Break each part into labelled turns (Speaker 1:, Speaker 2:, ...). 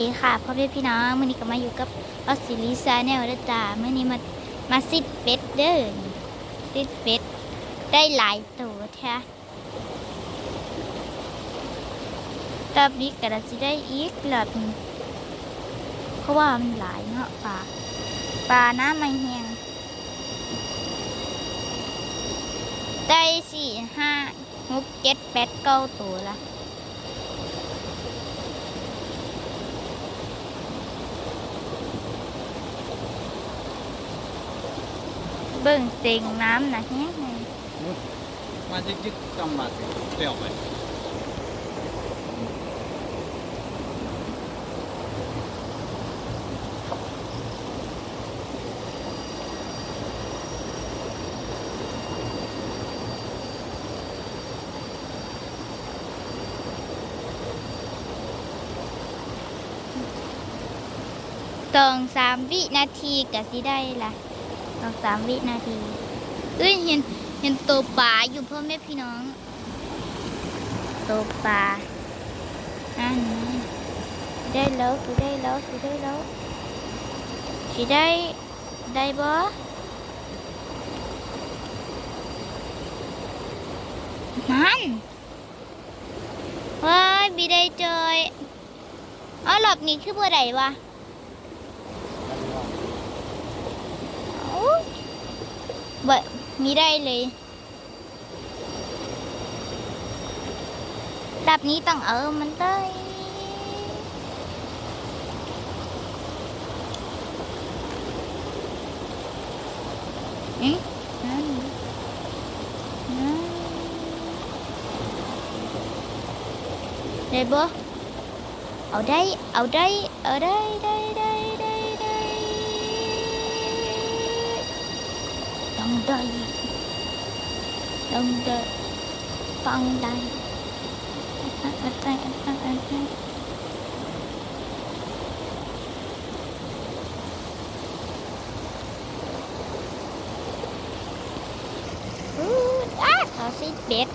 Speaker 1: ดีค่ะพ่อแม่พี่น้องมื่อนี้ก็มาอยู่กับออสซิลิซาแนลเด้อจ้ามื่อนี้มามาซิดเป็ดเด้อซิดเป็ดได้หลายตัวแท้ตอบนี้ก็จะได้อีกหลอดเพราะว่ามันหลายเนาะปลาปลาน้ำไม่แห้งได้สี่ห้าหกเจ็ดแปดเก้าตัวละ เบิ่งเต็งน้ำนะแห้งไง
Speaker 2: มาจิกจิกกำมาสิเดี่ยวไป
Speaker 1: ตองสามวินาทีก็สิได้ละ ตองสามวินาทีเอ้ยเห็นเห็นตัวปลาอยู่พ่อแม่พี่น้อง ตัวปลาอันนี้ได้แล้วสิได้แล้วสิได้แล้วสิได้ได้บ่มันเฮ้ยบีได้เจยอ๋อหลบนี้คือบ่ได้วะ โอ้ย บะมีได้เลยดับนี้ต้องเอามันได้เอ๊ะนั่นนั่นได้บ่เอาได้ เอาได้ เอาได้ได้ได้ได้ได้ ต้องได้ต้องได้ต้องได้อันอันอันอันอันอันอู้อ้าเขาสิเป็ด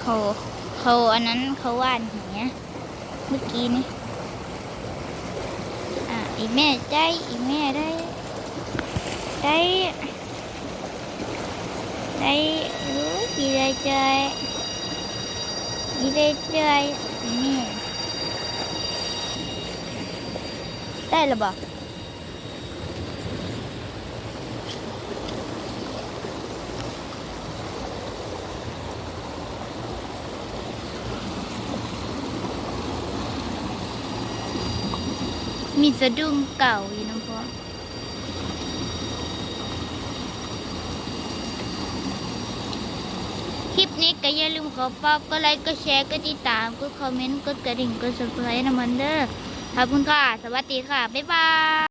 Speaker 1: เขาเขาอันนั้นเขาว่านเหี้ยเมื่อกี้นี่อะอีแม่ใจอีแม่ได้ ได้ีได้เจอยีれちゃเจれちนี่ได้หรือเปล่ามีสะดุ้งเก่าอย คลิปนี้ก็อย่าลืมกดป๊อกก็ไลค์ก็แชร์ก็ติดตามก็คอมเมนต์ก็กระดิ่งก็สับสไครต์นะมันเด้อขอบคุณค่ะ สวัสดีค่ะ บ๊ายบาย